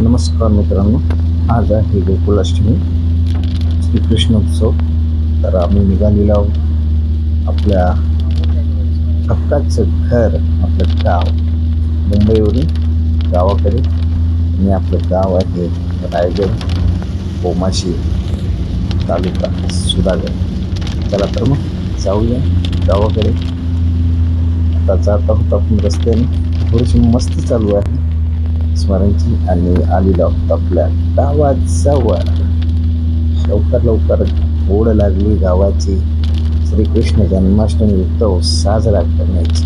नमस्कार मित्रांनो आज आहे गोकुलाष्टमी श्रीकृष्णोत्सव तर आम्ही निघालेलो आहोत आपल्या हक्काचं घर आपलं गाव. मुंबईवरून गावाकडे. आणि आपलं गाव आहे रायगड ओमाशी तालुका सुधागड. चला तर मग जाऊया गावाकडे. आता जात आहोत आपण रस्त्याने. थोडीशी मस्ती चालू आहे. स्मरणची आणि आलेलो आहोत आपल्या गावात लवकर लवकर ओढ लागली गावाची. श्रीकृष्ण जन्माष्टमी उत्सव साजरा करण्याची.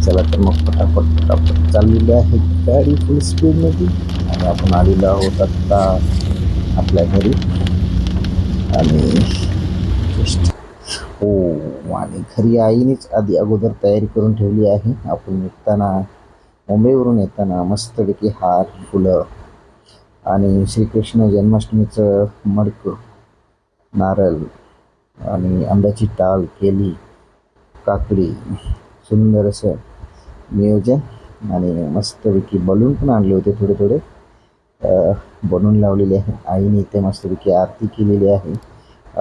चला तर मग पटापट पटापट चाललेली आहे गाडी फुल स्पीडमध्ये आणि आपण आलेलो आहोत आत्ता आपल्या घरी. आणि हो आणि घरी आईनेच आधी अगोदर तयारी करून ठेवली आहे. आपण निघताना मुंबईवरून येताना मस्तपैकी हार फुलं आणि श्रीकृष्ण जन्माष्टमीचं मडकं नारळ आणि आंब्याची टाल केली काकडी सुंदर असं नियोजन आणि मस्तपैकी बलून पण आणले होते थोडे थोडे. बनवून लावलेले आहे. आईने इथे मस्तपैकी आरती केलेली आहे.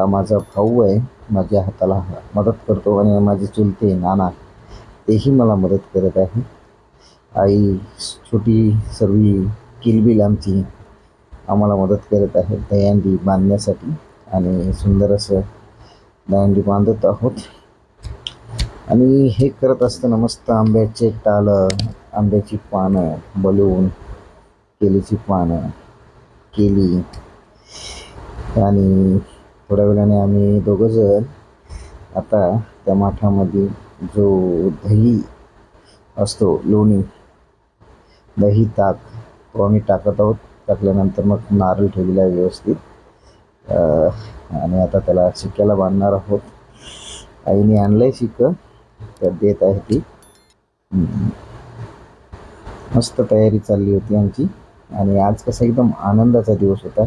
माझा भाऊ आहे. माझ्या हाताला मदत करतो आणि माझे चुलते नाना तेही मला मदत करत आहे. आई छोटी सर्व किलबिल आमची आम्हाला मदत करत आहे दयांडी बांधण्यासाठी आणि सुंदर असं दयांडी बांधत आहोत. आणि हे करत असताना मस्त आंब्याचे टालं आंब्याची पानं बलून केलीची पानं केली. आणि थोड्या वेळाने आम्ही दोघंजण आता त्या माठामध्ये जो दही असतो लोणी दही ताक तो आम्ही टाकत आहोत. टाकल्यानंतर मग नारळ ठेवलेला आहे व्यवस्थित. आणि आता त्याला शिक्क्याला बांधणार आहोत. आईने आणलं आहे शिक्क. तर देत आहे ती. मस्त तयारी चालली होती आमची. आणि आज कसा एकदम आनंदाचा दिवस होता.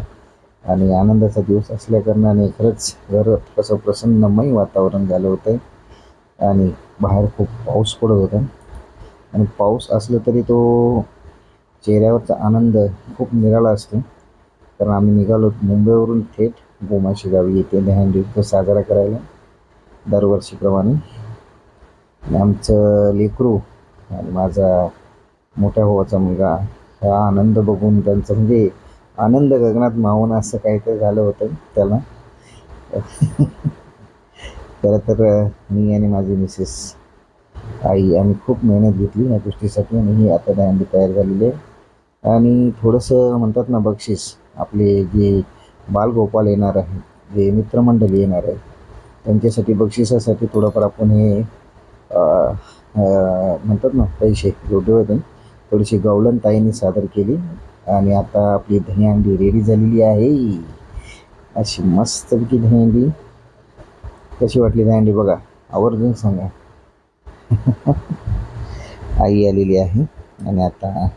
आणि आनंदाचा दिवस असल्याकारणाने खरंच घर कसं प्रसन्नमय वातावरण झालं होतं. आणि बाहेर खूप पाऊस पडत होता. आणि पाऊस असलं तरी तो चेहऱ्यावरचा आनंद खूप निराळा असतो. कारण आम्ही निघालो मुंबईवरून थेट गोमाशी गावी येते दहंडी साजरा करायला दरवर्षीप्रमाणे. आमचं लेकरू आणि माझा मोठ्या भावाचा मुलगा हा आनंद बघून त्यांचं म्हणजे आनंद गगनात मावून असं काहीतरी झालं होतं त्याला. खरं तर मी आणि माझी मिसेस आई आम्ही खूप मेहनत घेतली या गोष्टीसाठी आणि ही आता दहंडी तयार झालेली आहे. आणि थोडंसं म्हणतात ना बक्षीस आपले जे बालगोपाल येणार आहे जे मित्रमंडळी येणार आहे त्यांच्यासाठी बक्षिसासाठी थोडंफार आपण हे म्हणतात ना पैसे जोडले होते थोडीशी गवलनताईंनी सादर केली आणि आता आपली दहीहंडी रेडी झालेली आहे. अशी मस्तपैकी दहीहंडी. कशी वाटली दहीहंडी बघा आवर्जून सांगा. आई आलेली आहे आणि आता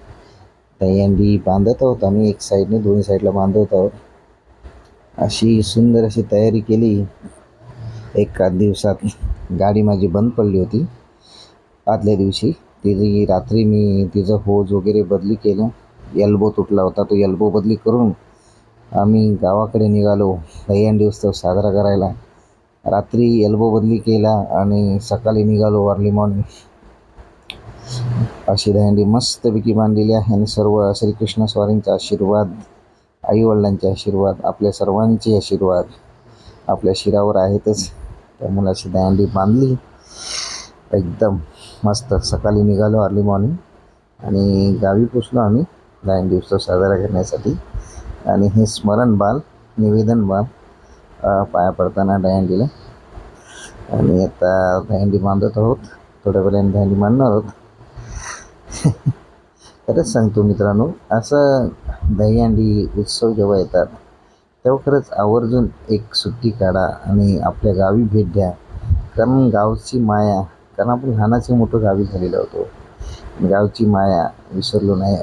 दहीहंडी बांधत आहोत. आम्ही एक साईडने दोन्ही साईडला बांधत आहोत. अशी सुंदर अशी तयारी केली. एका दिवसात गाडी माझी बंद पडली होती. आदल्या दिवशी तिची रात्री मी तिचं होज वगैरे बदली केलं. एल्बो तुटला होता. तो एल्बो बदली करून आम्ही गावाकडे निघालो. दहीहंडी उत्सव साजरा करायला. रात्री एल्बो बदली केला आणि सकाळी निघालो अर्ली मॉर्निंग अशी दहंडी मस्तपैकी बांधलेली आहे. आणि सर्व श्रीकृष्ण स्वारींचा आशीर्वाद आईवडिलांचे आशीर्वाद आपल्या सर्वांचे आशीर्वाद आपल्या शिरावर आहेतच. त्यामुळे अशी दहंडी बांधली. एकदम मस्त. सकाळी निघालो अर्ली मॉर्निंग आणि गावी पोचलो आम्ही दहीहंडी उत्सव साजरा करण्यासाठी. आणि हे स्मरण बाल निवेदन बाल पाया पडताना दहीहंडीला आणि आता दहीहंडी बांधत आहोत. थोड्या वेळाने दहंडी मांडणार आहोत. खरंच सांगतो मित्रांनो असं दहीहंडी उत्सव जेव्हा येतात तेव्हा खरंच आवर्जून एक सुट्टी काढा आणि आपल्या गावी भेट द्या. कारण गावची माया कारण आपण लहानाचे मोठं गावी झालेलो होतो. गावची माया विसरलो नाही.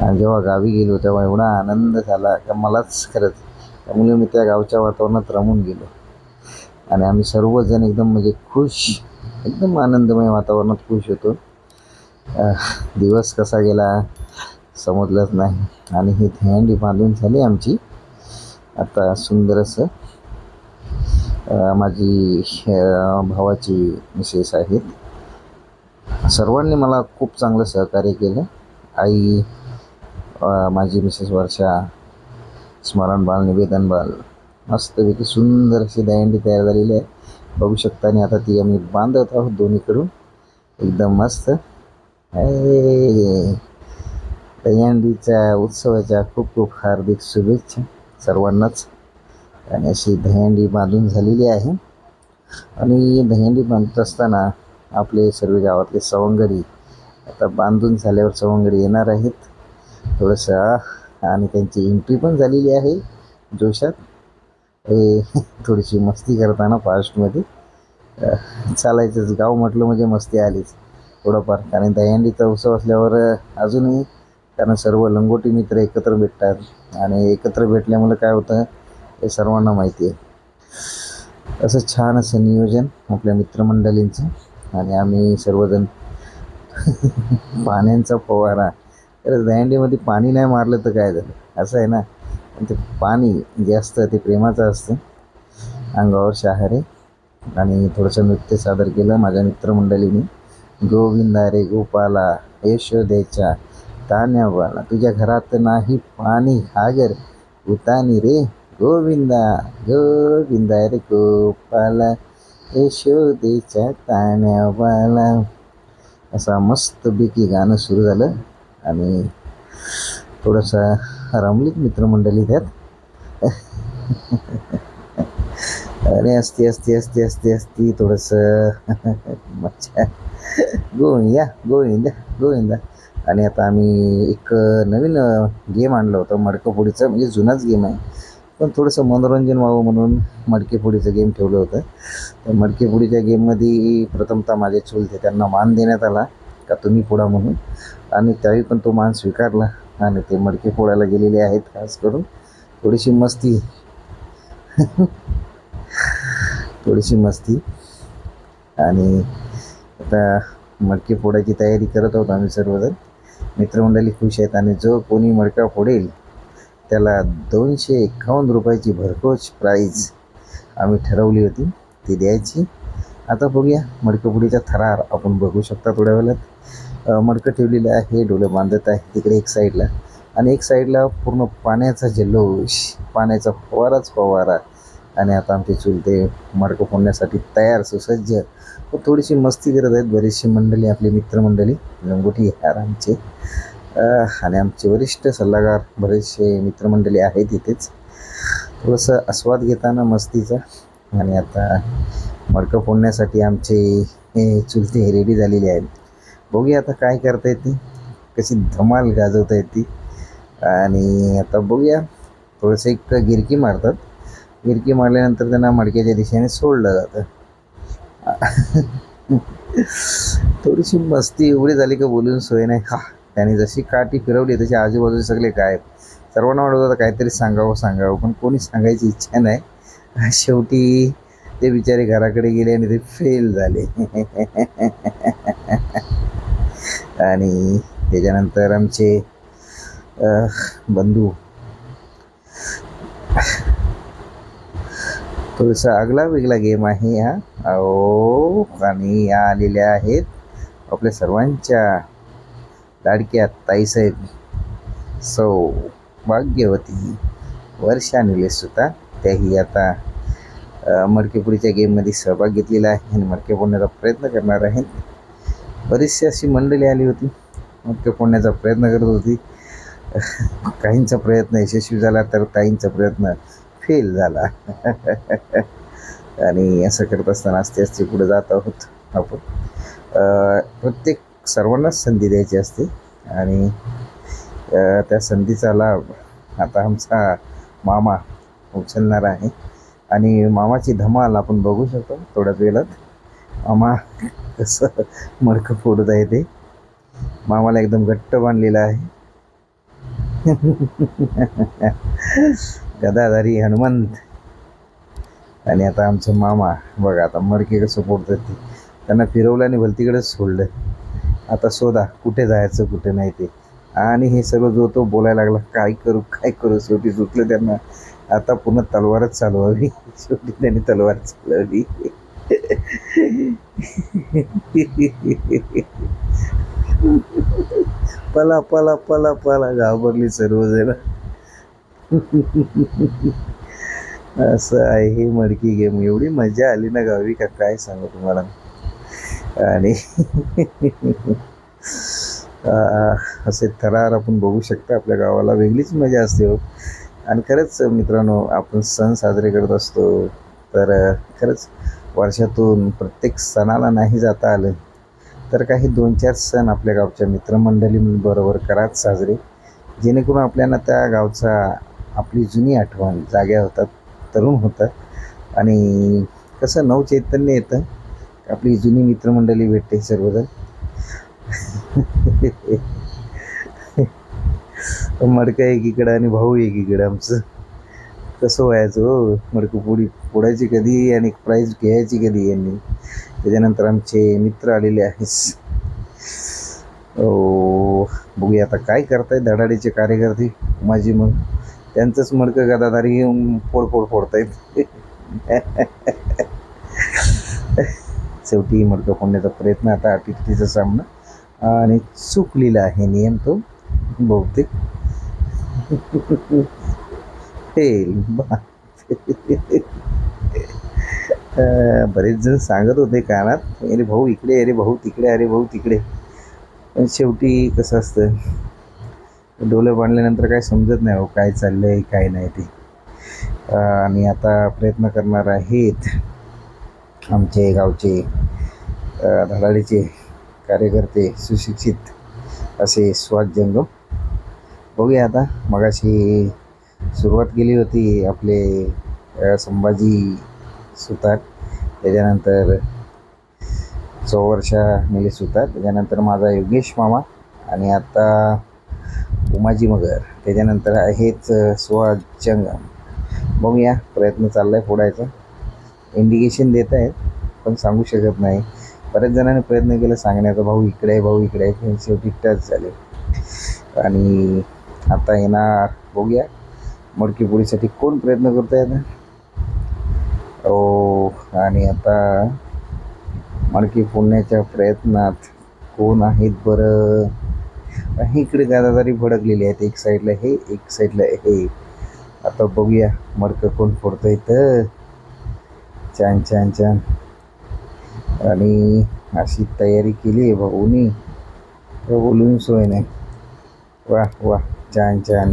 आणि जेव्हा गावी गेलो तेव्हा एवढा आनंद झाला. का मलाच खरंच त्यामुळे मी त्या गावच्या वातावरणात रमून गेलो. आणि आम्ही सर्वजण एकदम म्हणजे खुश एकदम आनंदमय वातावरणात खुश होतो. दिवस कसा गेला समजलंच नाही. आणि ही थंडी बांधून झाली आमची. आता सुंदर असं माझी भावाची मिसेस आहेत. सर्वांनी मला खूप चांगलं सहकार्य केलं. आई माझी मिसेस वर्षा स्मरण बाल निवेदन बाल मस्तपैकी सुंदर अशी दहंडी तयार झालेली आहे. बघू शकता आणि आता ती आम्ही बांधत आहोत दोन्हीकडून. एकदम मस्त. दहीहंडीच्या उत्सवाच्या खूप खूप हार्दिक शुभेच्छा सर्वांनाच. आणि अशी दहीहंडी बांधून झालेली आहे. आणि दहीहंडी बांधत असताना आपले सर्व गावातले सवंगडी आता बांधून झाल्यावर सवंगडी येणार आहेत. थोडंसं आणि त्यांची एंट्री पण झालेली आहे जोशात. हे थोडीशी मस्ती करताना फास्टमध्ये चालायचंच गाव म्हटलं म्हणजे मस्ती आलीच. थोडंफार. कारण दहीहंडीचा उत्सव असल्यावर अजूनही कारण सर्व लंगोटी मित्र एकत्र भेटतात. आणि एकत्र भेटल्यामुळे काय होतं हे सर्वांना माहिती आहे. असं छान असं नियोजन आपल्या मित्रमंडळींचं. आणि आम्ही सर्वजण पाण्यांचा फवारा. तर दहीहंडीमध्ये पाणी नाही मारलं तर काय झालं? असं आहे ना? ते पाणी जे असतं ते प्रेमाचं असतं. अंगावर शहारे. आणि थोडंसं नृत्य सादर केलं माझ्या मित्रमंडळीने. गोविंदा रे गोपाला यशोदेच्या तान्यावाला तुझ्या घरात नाही पाणी हागर. उतानी रे गोविंदा गोविंदा रे गोपाला यशोदेच्या तान्यावाला असा मस्तपैकी गाणं सुरू झालं. आणि थोडंसं रमलीत मित्रमंडळी त्यात. अरे असती असती असती असती असती थोडंसं मच्छा गोविंद या गोविंद गोविंद. आणि आता आम्ही एक नवीन गेम आणलं होतं मडकंफोडीचं म्हणजे जुनाच गेम आहे. पण थोडंसं मनोरंजन व्हावं म्हणून मडकेपोडीचं गेम ठेवलं होतं. तर मडकेफोडीच्या गेममध्ये प्रथमतः माझे चुलते त्यांना मान देण्यात आला का तुम्ही पुढा म्हणून. आणि त्यावेळी पण तो मान स्वीकारला. आणि ते मडके फोडायला गेलेले आहेत खास करून. थोडीशी मस्ती. थोडीशी मस्ती. आणि आता मडके फोडायची तयारी करत आहोत आम्ही सर्वजण. मित्रमंडळी खुश आहेत आणि जो कोणी मडका फोडेल त्याला दोनशे एकावन्न रुपयाची भरघोस प्राईज आम्ही ठरवली होती. ती द्यायची. आता बघूया मडकपुडीचा थरार आपण बघू शकता थोड्या वेळात. मडकं ठेवलेलं आहे डोळे बांधत आहे तिकडे एक साईडला आणि एक साईडला पूर्ण पाण्याचा जल्लोष पाण्याचा फवाराच फवारा. आणि आता आमचे चुलते मडकं फोडण्यासाठी तयार सुसज्ज व थोडीशी मस्ती करत आहेत बरीचशी मंडळी आपली मित्रमंडळी लंगोटी यार आमचे. आणि आमचे वरिष्ठ सल्लागार बरेचसे मित्रमंडळी आहेत इथेच. थोडंसं आस्वाद घेताना मस्तीचा. आणि आता मडकं फोडण्यासाठी आमचे हे चुलते रेडी झालेले आहेत. बघूया आता काय करता येते. कशी धमाल गाजवता येते. आणि आता बघूया. थोडंसं एक गिरकी मारतात. गिरकी मारल्यानंतर त्यांना मडक्याच्या दिशेने सोडलं जातं. थोडीशी मस्ती एवढी झाली का बोलून सोय नाही. हा त्याने जशी काठी फिरवली तशी आजूबाजूचे सगळे काय सर्वांना वाटत होतं काहीतरी सांगावं सांगावं पण कोणी सांगायची इच्छा नाही. शेवटी ते बिचारे घराकडे गेले आणि ते फेल झाले. आणि त्याच्यानंतर आमचे बंधू थोडंसं आगला वेगळा गेम आहे हा. अहो आणि या आलेल्या आहेत. आपल्या सर्वांच्या लाडक्या ताईसाहेब. सौ भाग्यवती वर्षा निलेश सुद्धा. त्याही आता मडकेपुडीच्या गेममध्ये सहभाग घेतलेला आहे आणि मडके फोडण्याचा प्रयत्न करणार आहेत बरीचशी अशी मंडळी आली होती. मडके फोडण्याचा प्रयत्न करत होती. काहींचा प्रयत्न यशस्वी झाला तर काहींचा प्रयत्न फेल झाला. आणि असं करत असताना असते असते पुढे जात आहोत आपण. प्रत्येक सर्वांनाच संधी द्यायची असते. आणि त्या संधीचा लाभ आता आमचा मामा उचलणार आहे. आणि मामाची धमाल आपण बघू शकतो थोड्याच वेळात. मामा कसं मडकं फोडत आहे ते. मामाला एकदम घट्ट बांधलेलं आहे. गदाधारी हनुमंत. आणि आता आमचं मामा बघा आता मडके कसं फोडतात ते त्यांना फिरवलं आणि भलतीकडेच सोडलं. आता शोधा कुठे जायचं कुठे नाही ते. आणि हे सर्व जो तो बोलायला लागला काय करू काय करू? शेवटी सुटलं त्यांना. आता पुन्हा तलवारच चालवावी. शेवटी त्यांनी तलवार चालवली. पला पला पला पला घाबरली सर्वजण. असं आहे हे मडकी गेम एवढी मजा आली ना गावी का काय सांगू तुम्हाला? आणि असे थरार आपण बघू शकता आपल्या गावाला. वेगळीच मजा असते हो. आणि खरंच मित्रांनो आपण सण साजरे करत असतो. तर खरंच वर्षातून प्रत्येक सणाला नाही जाता आलं. तर काही दोन चार सण आपल्या गावच्या मित्रमंडळीबरोबर कराच साजरे. जेणेकरून आपल्याला त्या गावचा आपली जुनी आठवण जाग्या होतात तरुण होतात. आणि कसं नवचैतन्य येतं आपली जुनी मित्रमंडळी भेटते सर्वजण. मडकं एकीकडं आणि भाऊ एकीकडं आमचं. कसं व्हायचं हो मडकं पुढी फोडायची कधी आणि प्राईज घ्यायची कधी यांनी. त्याच्यानंतर आमचे मित्र आलेले आहेस ओ हो, बघूया आता काय करताय धडाडीचे कार्यकर्ते माझी मग त्यांचंच मडकं गदाधारी घेऊन फोड फोड फोडतायत शेवटी मडकं फोडण्याचा प्रयत्न आता अटीतटीचा सामना. आणि चुकलेला आहे नियम तो बहुतेक. बा बरेच जण सांगत होते कानात अरे भाऊ इकडे अरे भाऊ तिकडे अरे भाऊ तिकडे. पण शेवटी कसं असतं डोळे बांधल्यानंतर काय समजत नाही हो काय चाललं आहे काय नाही ते. आणि आता प्रयत्न करणार आहेत आमचे गावचे धडाडीचे कार्यकर्ते सुशिक्षित असे स्वाद जंगम. बघूया आता मगाशी सुरुवात केली होती आपले संभाजी सुतार त्याच्यानंतर चौवर्षा मिली सुतार त्याच्यानंतर माझा योगेश मामा आणि आता उमाजी मगर. त्याच्यानंतर आहेच सुहास जंगम. बघूया प्रयत्न चालला आहे फोडायचा. इंडिकेशन देत आहेत पण सांगू शकत नाही. बऱ्याच जणांनी प्रयत्न केला सांगण्याचा भाऊ इकडे आहे भाऊ इकडे आहे. पण शेवटी टच झाले. आणि आता येणार बघूया. मडकी पोळीसाठी कोण प्रयत्न करत आहे आता? ओ आणि आता मडकी फोडण्याच्या प्रयत्नात कोण आहेत बरं? आणि इकडे दादादारी भडकलेली आहेत एक साईडला हे एक साईडला हे. आता बघूया मडकं कोण फोडतं इथं. छान छान छान. आणि अशी तयारी केली आहे भाऊनी. तर बोलून सोय नाही. वा वा छान छान.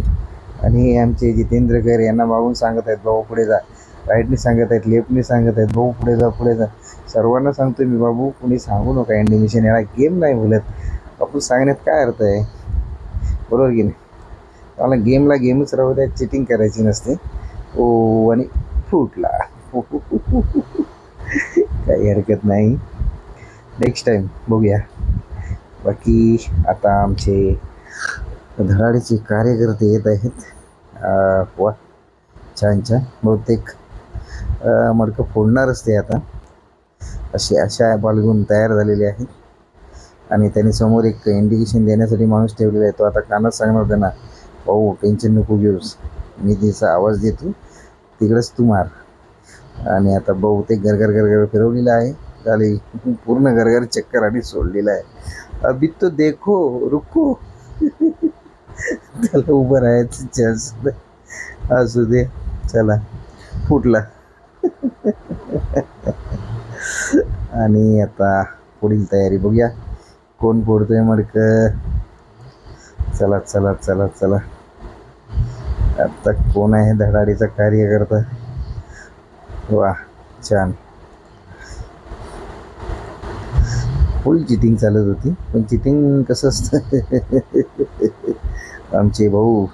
आणि आमचे जितेंद्र जितेंद्रकर यांना मागून सांगत आहेत भाऊ पुढे जा. राईटने सांगत आहेत लेफ्टने सांगत आहेत भाऊ पुढे जा पुढे जा. सर्वांना सांगतो मी बाबू कुणी सांगू नका. इंडिमिशन याला गेम नाही बोलत. कापूस सांगण्यात काय अर्थ आहे? बरोबर की नाही? मला गेमला गेमच राहू द्या चिटिंग करायची नसते. ओ आणि फुटला. काही हरकत नाही. नेक्स्ट टाईम बघूया. बाकी आता आमचे धडाडीचे कार्यकर्ते येत आहेत. वा छान छान. बहुतेक मडकं फोडणारच ते आता. अशी अशा बालगून तयार झालेले आहेत. आणि त्यांनी समोर एक इंडिकेशन देण्यासाठी माणूस ठेवलेला आहे. तो आता कानात सांगणार त्यांना भाऊ टेन्शन नको घेऊस. मी तिचा आवाज देतो. तिकडंच तू मार. आणि आता बहुतेक घरघर घरघर फिरवलेला आहे. झाली पूर्ण घरघर चक्कर आणि सोडलेला आहे. अभी तो देखो रुको. त्याला उभं राहायचं चान्स असू दे चला. फुटला. आणि आता पुढील तयारी बघूया. कोण फोडतोय मडक? चला चला चला चला. आता कोण आहे धडाडीचा कार्यकर्ता? वा छान. फुल चिटिंग चालत होती पण चिटिंग कसं असतं? आमचे भाऊ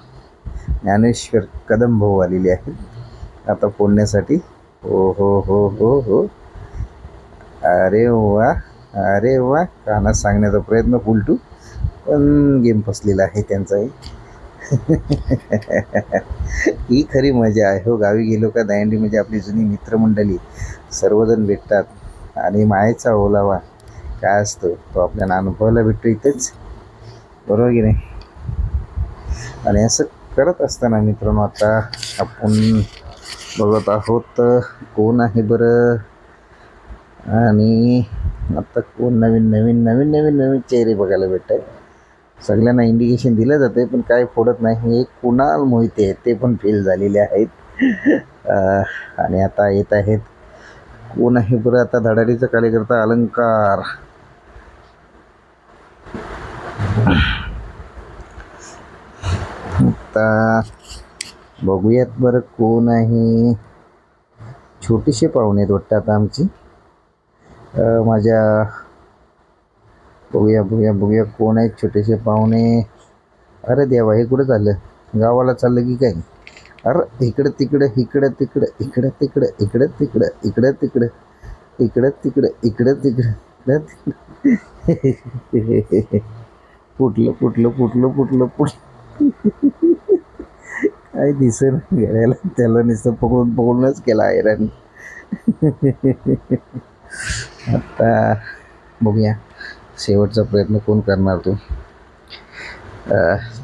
ज्ञानेश्वर कदम भाऊ आलेले आहेत. आता फोडण्यासाठी. हो हो हो हो हो. अरे वा. अरे वा कानात सांगण्याचा प्रयत्न फुलटू पण गेम फसलेला आहे त्यांचाही. ही खरी मजा आहे. हो गावी गेलो का दहींडी म्हणजे आपली जुनी मित्रमंडळी. सर्वजण भेटतात. आणि मायेचा ओलावा काय असतो तो आपल्याला अनुभवायला भेटतो इथेच. बरोबर की नाही? आणि असं करत असताना मित्रांनो आता आपण बघत आहोत कोण आहे बरं? आणि आता कोण नवीन नवीन नवीन नवीन नवीन चेहरे बघायला भेटत आहे सगळ्यांना इंडिकेशन दिलं जातं आहे पण काय फोडत नाही. एक कुणाल मोहिते आहेत ते पण फेल झालेले आहेत. आणि आता येत आहेत. कोण आहे बरं आता धडाडीचा कार्यकर्ता अलंकार. आता बघूयात बरं कोण आहे. छोटीशी पाहुणे आहेत वाटतं आता आमची. माझ्या बघूया बघूया बघूया. कोण आहेत छोटेसे पाहुणे? अरे देवा हे कुठं चाललं? गावाला चाललं की काय? अरे इकडं तिकडं इकडं तिकडं इकडं तिकडं इकडं तिकडं इकडं तिकडं इकडं तिकडं इकडं तिकडं इकडं तिकडं. फुटलं फुटलं फुटलं फुटलं फुटलं. काय दिसेल घड्याला त्याला नुसतं पकडून पकडूनच केला हैराणी आता बघूया. शेवटचा प्रयत्न कोण करणार तो?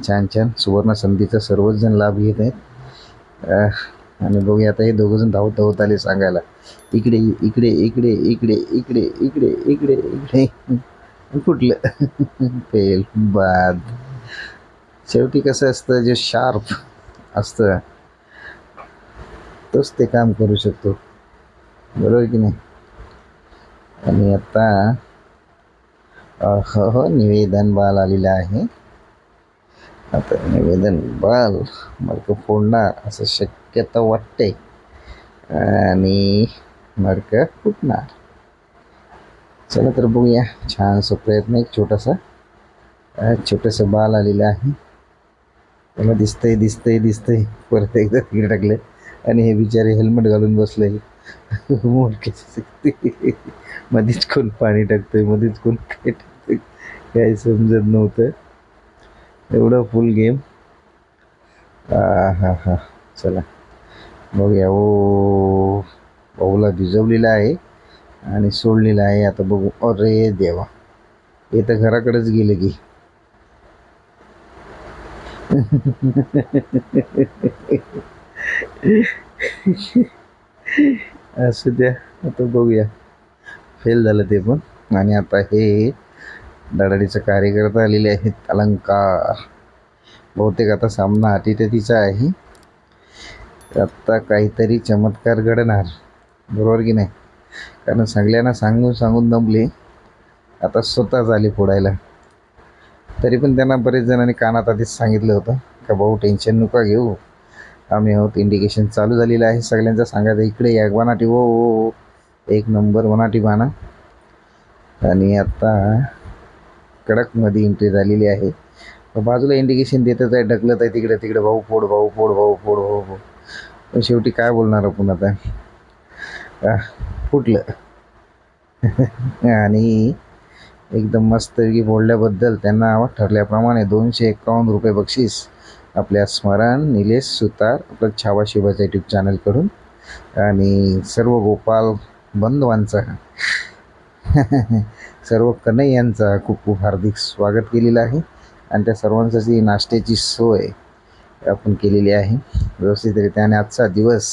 छान छान. सुवर्ण संधीचा सर्वच जण लाभ घेत आहेत. आणि बघूया आता हे दोघंजण धावत धावत आले सांगायला. इकडे इकडे इकडे इकडे इकडे इकडे इकडे इकडे. कुठलं फेल बाद. शेवटी कसं असतं जे शार्प असतं तोच ते काम करू शकतो. बरोबर की नाही? आणि आता हो हो निवेदन बाल आलेलं आहे. आता निवेदन बाल मडक फोडणार असं शक्यता वाटते आणि मडक फुटणार. चला तर बघूया. छानसा प्रयत्न एक छोटासा. छोटंसं बाल आलेलं आहे. त्याला दिसतंय दिसतंय दिसतंय. परत एकदा तिकडे टाकलं आणि हे बिचारे हेल्मेट घालून बसले मध्येच कोण पाणी टाकतोय मध्येच कोण काय टाकतोय. काय समजत नव्हतं. एवढं फुल गेम हा हा. चला. बघूया. ओ भाऊला भिजवलेला आहे आणि सोडलेला आहे. आता बघू. अरे देवा. हे तर घराकडेच गेलं की. असू द्या आता बघूया. फेल झालं ते पण. आणि आता हे दडाडीचं कार्यकर्ता आलेले आहेत अलंकार. बहुतेक आता सामना अटीतटीचा आहे. आत्ता काहीतरी चमत्कार घडणार. बरोबर की नाही? कारण सगळ्यांना सांगून सांगून दमले. आता स्वतःच आले फोडायला. तरी पण त्यांना बरेच जणांनी कानात आधीच सांगितलं होतं का भाऊ टेन्शन नका घेऊ. आम्ही आहोत. इंडिकेशन चालू झालेलं आहे. सगळ्यांचं सांगायचं इकडे या वनाटी. ओ ओ एक नंबर वनाटी बाणा. आणि आता कडकमध्ये एंट्री झालेली आहे. बाजूला इंडिकेशन देतच आहे. ढकलत आहे. तिकडे तिकडे भाऊ फोड भाऊ फोड भाऊ फोड भाऊ फोड. पण शेवटी काय बोलणार आपण आता? फुटलं. आणि एकदम मस्तपैकी बोलल्याबद्दल त्यांना ठरल्याप्रमाणे दोनशे एकावन्न रुपये बक्षीस. आपल्या स्मरण निलेश सुतार आपलं छावा शिवाचा यूट्यूब चॅनलकडून आणि सर्व गोपाल बंधवांचा सर्व कन्हैयांचा खूप खूप हार्दिक स्वागत केलेलं आहे. आणि त्या सर्वांसाठी नाश्त्याची सोय आपण केलेली आहे व्यवस्थितरित्या आणि आजचा दिवस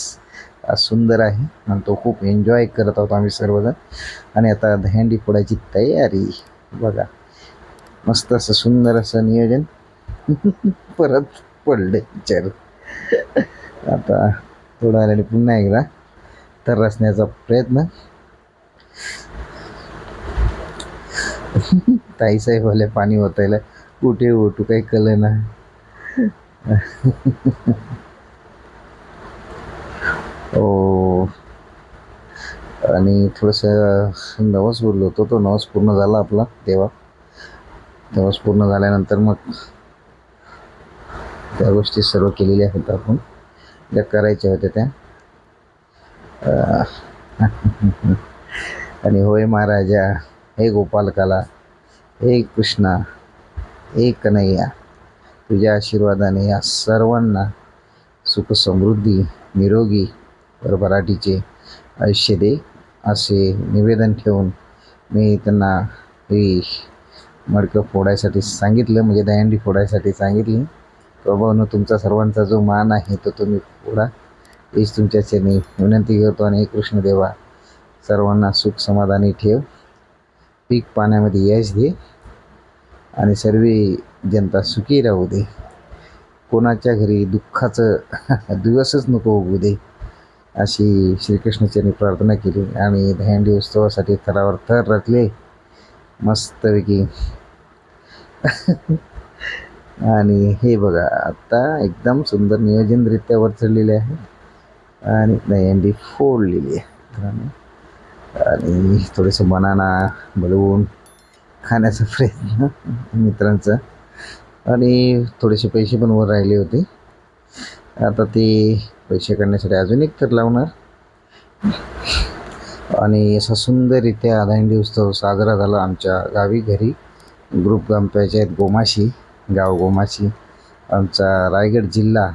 सुंदर आहे. आणि तो खूप एन्जॉय करत आहोत आम्ही सर्वजण. आणि आता दहंडी फोडायची तयारी. बघा मस्त असं सुंदर असं नियोजन. परत पडले विचार. आता थोडं आल्याने पुन्हा एकदा तर रचण्याचा प्रयत्न. ताईसाहेब आले पाणी ओतायला कुठे ओटू काही कळलं ना ओ. आणि थोडंसं नवस बोललो होतो तो नवस पूर्ण झाला आपला तेव्हा. नवस पूर्ण झाल्यानंतर मग त्या गोष्टी सर्व केलेल्या आहेत आपण. ज्या करायच्या होत्या त्या. आणि होय महाराजा हे गोपालकाला हे कृष्णा हे कन्हैया तुझ्या आशीर्वादाने या सर्वांना सुख समृद्धी निरोगी भरभराटीचे आयुष्य दे असे निवेदन ठेवून मी त्यांना हे मडकं फोडायसाठी सांगितलं म्हणजे दहंडी फोडायसाठी सांगितली. प्रभावनं तुमचा सर्वांचा जो मान आहे तो तुम्ही पुरा हीच तुमच्या चरणी विनंती करतो आणि कृष्णदेवा सर्वांना सुख समाधानी ठेव. पीक पाण्यामध्ये यश दे आणि सर्व जनता सुखी राहू दे. कोणाच्या घरी दुःखाचं दिवसच नको उगू दे अशी श्रीकृष्णाचरणी प्रार्थना केली. आणि दहीहंडी उत्सवासाठी थरावर थर रचले. मस्तपैकी. आणि हे बघा आता एकदम सुंदर नियोजनरित्या वर चढलेले आहे. आणि दहीहंडी फोडलेली आहे. आणि थोडंसं बनाना बलवून खाण्याचा प्रयत्न मित्रांचा. आणि थोडेसे पैसे पण वर राहिले होते. आता ते पैसे काढण्यासाठी अजून एक तर लावणार. आणि असा सुंदररित्या दहीहंडी उत्सव साजरा झाला आमच्या गावी घरी. ग्रुप ग्रामपंचायत गोमाशी. गाव गोमाशी. आमचा रायगड जिल्हा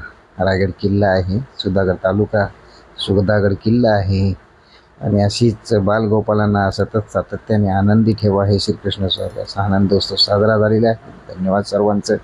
रायगड किल्ला आहे. सुधागड तालुका सुधागड किल्ला आहे. आणि अशीच बालगोपालांना सतत सातत्याने आनंदी ठेवा हे श्रीकृष्ण स्वामी असा आनंद उत्सव साजरा झालेला आहे. धन्यवाद सर्वांचं.